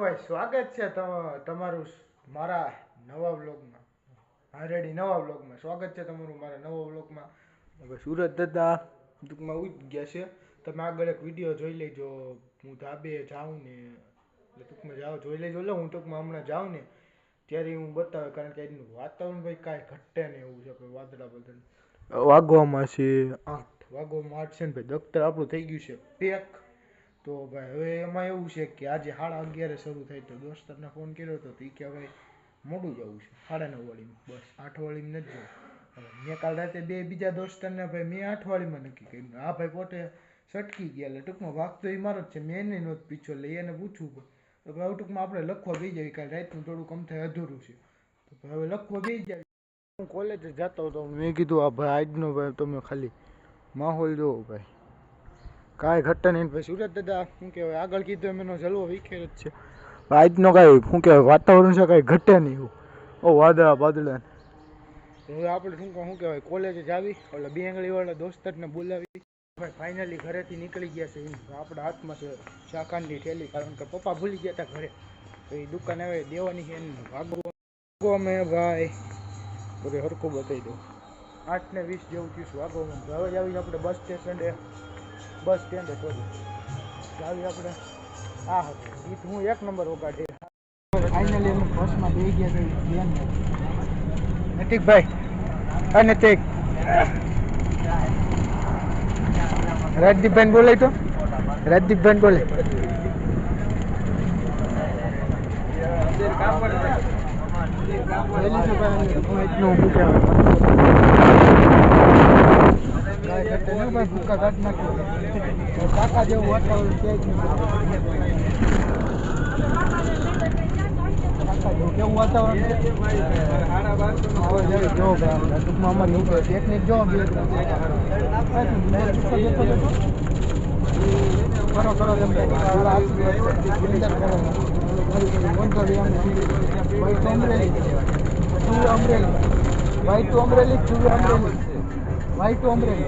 ભાઈ સ્વાગત છે તમ- તમારું મારા નવા વ્લોગમાં. ઓલરેડી નવા વ્લોગમાં. સ્વાગત છે તમારું મારા નવા વ્લોગમાં. હવે સુરત દાદા ટૂંકમાં ઉઠ ગયા છે. તમે આગળ એક વીડિયો જોઈ લેજો. હું ધાબે જાઉં ને, એટલે ટૂંકમાં જાઓ, જોઈ લેજો. એટલે હું ટૂંકમાં હમણાં જાઉં ને, ત્યારે હું બતાવે, કારણ કે એનું વાતાવરણ ભાઈ કાંઈ ઘટે ને એવું છે વાદળા બદલ. વાગવામાં છે આઠ વાગવામાં આઠ છે ને ભાઈ, દફતર આપણું થઈ ગયું છે પેક. તો ભાઈ, હવે એમાં એવું છે કે આજે સાડા અગિયારે શરૂ થાય તો દોસ્તરને ફોન કર્યો હતો તો એ કે ભાઈ મોડું જવું છે, સાડા નવ વાળીમાં. બસ, આઠ વાળીમાં નથી જવું. મેં કાલ રાતે બે બીજા દોસ્તરને ભાઈ, મેં આઠ વાળીમાં નક્કી કર્યું. આ ભાઈ પોતે સટકી ગયા એટલે ટૂંકમાં વાક તો એ મારો જ છે, મેં એને નહોતું પીછો લઈ એને પૂછવું તો ભાઈ ટૂંકમાં આપણે લખવા બી જાય કાલ રાતનું થોડું કમ થાય અધૂરું છે. તો ભાઈ, હવે લખવા બે જાય હું કોલેજ જતો હતો, મેં કીધું, આ ભાઈ, આજનો ભાઈ, તમે ખાલી માહોલ જોવો ભાઈ. કાંઈ ઘટે નહીં ભાઈ. સુરત દાદા, શું કહેવાય? આગળ કીધું એમ એનો જલવો વિખેર જ છે. આજનો કાંઈ, શું કહેવાય, વાતાવરણ છે કાંઈ ઘટે નહીં એવું. ઓ વાદળા બાદળા હવે આપણે શું શું કહેવાય? કોલેજે જાવી એટલે બે આંગળીવાળા દોસ્તરને બોલાવી. ભાઈ ફાઇનલી ઘરેથી નીકળી ગયા છે આપણા હાથમાં છે ચાકાનની થેલી, કારણ કે પપ્પા ભૂલી ગયા હતા ઘરે. તો એ દુકાન હવે દેવાની છે ભાગો ભાગો અમે, ભાઈ. બધું હરખું બતાવી દઉં. આઠ ને વીસ જેવું થઈશું આગમન હવે જ આવીને આપણે બસ સ્ટેશને બસ સ્ટેન્ડે સોરી આવી આપણે આ હતું. ગીત હું એક નંબર વગાડી. ફાઇનલી અમે બસમાં બેસી ગયા છે બેન નતિકભાઈ. હા નતિક. રાજદીપભાઈ બોલે તો. રાજદીપભાઈ બોલે વહેલી સભાએ કાકા જેવું વાતાવરણ કેવું છે જો ટૂંકમાં અમારી ઉપર ટેકનિક જો કરો કરો. સુંદર કરો મોંઘો વાઈટ ટુ અમરેલી ચુવી અમરેલી વાઈટ ટુ અમરેલી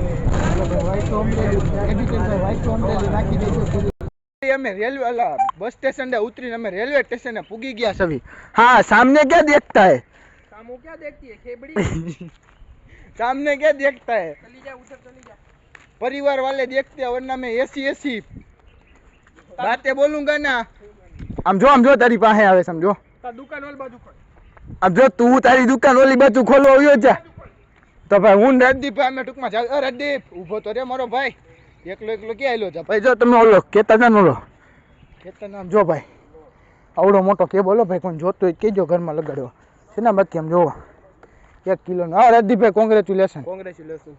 વાઈટ ટુ અમરેલી એડિટર વાઈટ ટુ અમરેલી નાખી દેજો અમે રેલવે અલા બસ સ્ટેશન ઉતરીને અમે રેલવે સ્ટેશને પૂગી ગયા સવી હા સામને ક્યાં દેખતા હે સામો ક્યાં દેખતી હે? ખેબડી? સામને ક્યાં દેખતા હે ચલી જા ઉધર ચલી જા. પરિવાર વાલે દેખતે વરના મે એસી એસી. બાતે બોલુંગા ના આમ જો આમ જો તારી પાસે આવે સમજો તા દુકાન ઓલ બાજુ પર આમ જો તું તારી દુકાન ઓલી બાજુ ખોલવા આવ્યો છે તો ભાઈ હું રદીપ અમે ટૂંકમાં ચાલ અ રાજદીપ ઊભો તો રે મારો ભાઈ. એકલો એકલો ક્યાં આવેલો છે? ભાઈ જો તમે ઓલો કેતા જાન ઓલો. કેતા નામ જો ભાઈ. આવડો મોટો કે બોલો ભાઈ કોણ જોતો હોય કેજો કહેજો ઘરમાં લગાડવા. છે ને બાકી આમ જોવો? એક કિલો હા રાજદીપભાઈ કોંગ્રેચ્યુલેશન કોંગ્રેચ્યુલેશન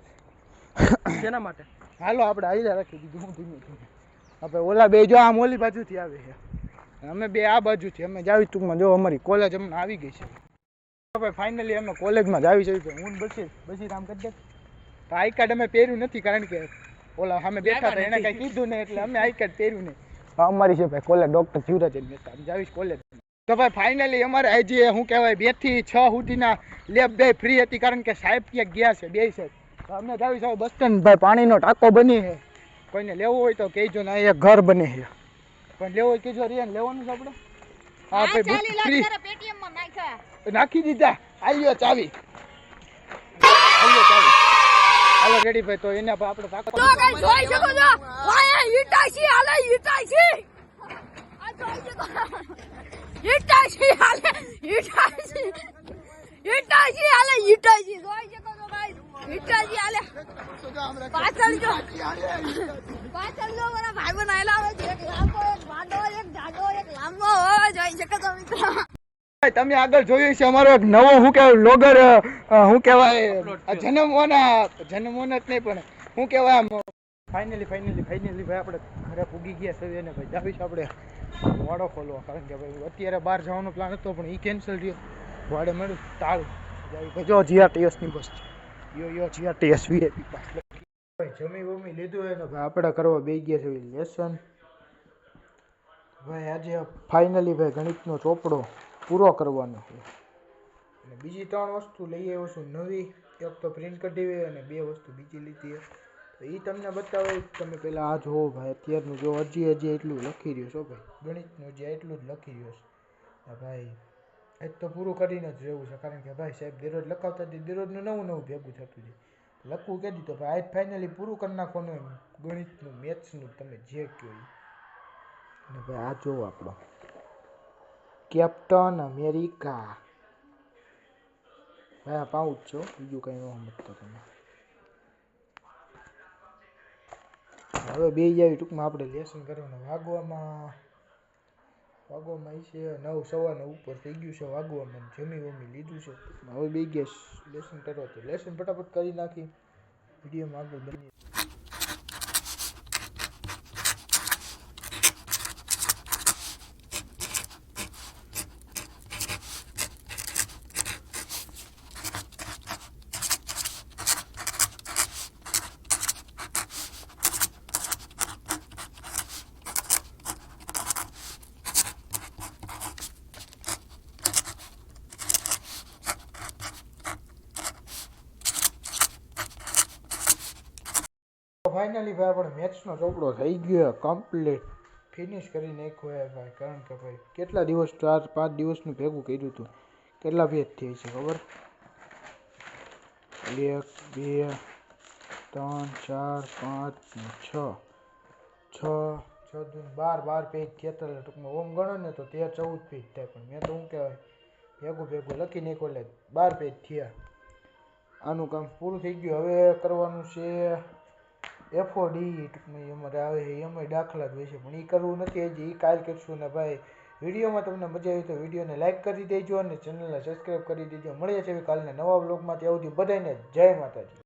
શેના માટે? હાલો આપણે આવી રાખી દીધું હું ધીમે ધીમે આપણે ઓલા બે જો આમ ઓલી બાજુથી આવે છે. અમે બે આ બાજુથી અમે જાવી ટૂંકમાં. જો અમારી કોલેજ અમને આવી ગઈ છે. હવે ફાઇનલી અમે કોલેજમાં જ આવી જવી હું બસી બસી કામ કરી દે. તો આઈ કાર્ડ અમે પહેર્યું નથી કારણ કે ઓલા અમે બેઠા હતા એને કાંઈ કીધું નહીં એટલે અમે આઈ કાર્ડ પહેર્યું નહીં. અમારી છે ભાઈ કોલેજ ડૉક્ટર જીવરાજ મહેતા. અમે જાવીશ કોલેજ તો ભાઈ ફાઇનલી અમારે આજે શું કહેવાય બેથી છ સુધીના લેબ બે ફ્રી હતી કારણ કે સાહેબ ક્યાંક ગયા છે બે છે. તો અમે જાવી સાહેબ બસ સ્ટેન્ડ ભાઈ પાણીનો ટાંકો બની છે. કોઈને લેવો હોય તો કહેજો ને અહીંયા ઘર બને છે. પણ લેવો કહેજો રિયાન લેવાનું છે આપણે. હા ભાઈ ફ્રી પેટીએમમાં નાખ્યા. નાખી દીધા. આલ્યો ચાવી. આલ્યો ચાવી. હાલો રેડી ભાઈ તો એને આપણે તો ટાંકો ગાઈસ જોઈ શકો છો? વાય ઈટાશી હાલે ઈટાશી આ જોઈ શકો ઈટાશી હાલે ઈટાશી ઈટાશી હાલે ઈટાશી જોઈ શકો છો ગાઈસ ઈટાશી હાલે. પાછળ જો. પાછળ જો. મારા ભાઈ બન આયેલા હોય છે એક લાંબો એક વાડો એક જોઈ શકો મિત્રો તમે આગળ જોયું છે અમારો એક નવો શું કેવાય લોગર શું કહેવાય આ જન્મોના જન્મવાના જ નહીં પણ શું કહેવાય આમ ફાઇનલી ફાઇનલી ફાઇનલી ભાઈ આપણે ઘરે પૂગી ગયા છે ને ભાઈ જાવીશ આપણે વાડો ખોલવા. કારણ કે ભાઈ અત્યારે બહાર જવાનો પ્લાન હતો પણ એ કેન્સલ થયો. વાડે મળ્યું તાળું જાવી ભાઈ જો જીઆરટીએસની બસ છે. યો યો જીઆરટીએસ વીએપી પાસ જમી બમી લીધું હોય ને ભાઈ આપણે કરવા બે ગયા છે લેસન ભાઈ આજે ફાઇનલી ભાઈ ગણિતનો ચોપડો પૂરો કરવાનો અને બીજી ત્રણ વસ્તુ લઈ આવ્યો છું નવી. એક તો પ્રિન્ટ કઢાવી અને બે વસ્તુ બીજી લીધી તો એ તમને બતાવે તમે પહેલાં આ જોવો ભાઈ, અત્યારનું જો હજી હજી એટલું લખી રહ્યો છો ભાઈ. ગણિતનું હજી એટલું જ લખી રહ્યો છે. ભાઈ એ તો પૂરું કરીને જ રહેવું છે. કારણ કે ભાઈ સાહેબ દરરોજ લખાવતા હતી દરરોજનું નવું નવું ભેગું થતું છે લખવું કહી દીધું ભાઈ આજ ફાઇનલી પૂરું કરી નાખવાનું ગણિતનું મેથ્સનું તમે જે કહો અને ભાઈ આ જોવો આપણો. Captain America. ભાઈ આ પાઉચ છો? બીજું કંઈ ન સમજતો તમે. હવે બે જાય ટૂંકમાં આપણે લેસન કરવાનું. વાગવામાં વાગવામાં છે, નવ, સવા નવ ઉપર થઈ ગયું છે વાગવામાં. જમી વમી લીધું છે. હવે બે ગયા લેસન કરવા તો લેસન ફટાફટ કરી નાખી. વિડીયોમાં આગળ બની ફાઇનલી ભાઈ, આપણે મેથ્સનો ચોપડો થઈ ગયો. કમ્પ્લીટ ફિનિશ કરી નાખ્યો હે ભાઈ, કારણ કે ભાઈ કેટલા દિવસ, ચાર, પાંચ દિવસનું ભેગું કર્યું હતું. કેટલા પેજ થઈ છે, ખબર? એક, બે, ત્રણ, ચાર, પાંચ, છ. છ છ બાર બાર પેજ થયા હતા. ટૂંકમાં ઓમ ગણો ને તો તેર ચૌદ પેજ થાય. પણ મેં તો શું કહેવાય, ભેગું ભેગું લખી નાખ્યું એટલે બાર પેજ થયા. આનું કામ પૂરું થઈ ગયું. હવે કરવાનું છે એફઓડી ટૂંકમાં અમારે આવે છે એમાં દાખલા જ હોય છે. પણ એ કરવું નથી હજી એ કાલ કરશું ને ભાઈ. વિડીયોમાં તમને મજા આવી તો વિડીયોને લાઇક કરી દેજો અને ચેનલને સબસ્ક્રાઈબ કરી દેજો. મળીએ છીએ કાલના નવા બ્લોગમાં ત્યાં સુધી બધાને જય માતાજી.